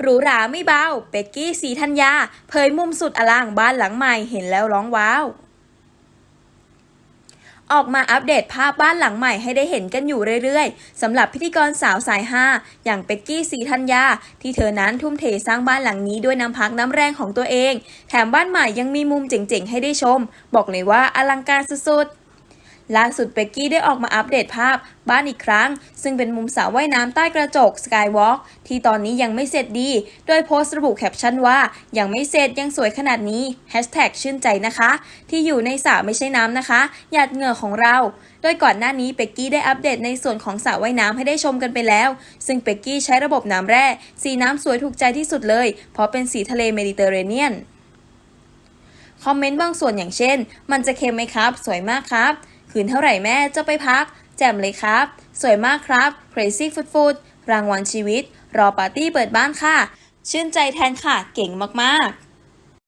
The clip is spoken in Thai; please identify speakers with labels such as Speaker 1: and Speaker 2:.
Speaker 1: หรูหราไม่เบา เป็กกี้สีธัญญาเผยมุมสุดอลังบ้านหลังใหม่เห็นแล้วร้องว้าว ออกมาอัปเดตภาพบ้านหลังใหม่ให้ได้เห็นกันอยู่เรื่อยๆสำหรับพิธีกรสาวสายฮาอย่างเป็กกี้สีธัญญาที่เธอนั้นทุ่มเทสร้างบ้านหลังนี้ด้วยน้ำพักน้ำแรงของตัวเอง แถมบ้านใหม่ยังมีมุมเจ๋งๆให้ได้ชม บอกเลยว่าอลังการสุดๆ ล่าสุดเบกกี้ได้ออกมาอัปเดตภาพบ้านอีกครั้ง ซึ่งเป็นมุมสระว่ายน้ำใต้กระจกสกายวอล์กที่ตอนนี้ยังไม่เสร็จดี โดยโพสต์ระบุแคปชั่นว่ายังไม่เสร็จยังสวยขนาดนี้แฮชแท็กชื่นใจนะคะ ที่อยู่ในสระไม่ใช่น้ำนะคะ หยาดเหงื่อของเรา โดยก่อนหน้านี้เป็กกี้ได้อัปเดตในส่วนของสระว่ายน้ำให้ได้ชมกันไปแล้ว ซึ่งเป็กกี้ใช้ระบบน้ำแร่สีน้ำสวยถูกใจที่สุดเลย เพราะเป็นสีทะเลเมดิเตอร์เรเนียนคอมเมนต์บางส่วนอย่างเช่น มันจะเค็มไหมครับ สวยมากครับ คืนเท่าไหร่แม่จะไปพัก แจ่มเลยครับ สวยมากครับ crazy food food รางวัลชีวิต รอปาร์ตี้เปิดบ้านค่ะ ชื่นใจแทนค่ะ เก่งมากๆ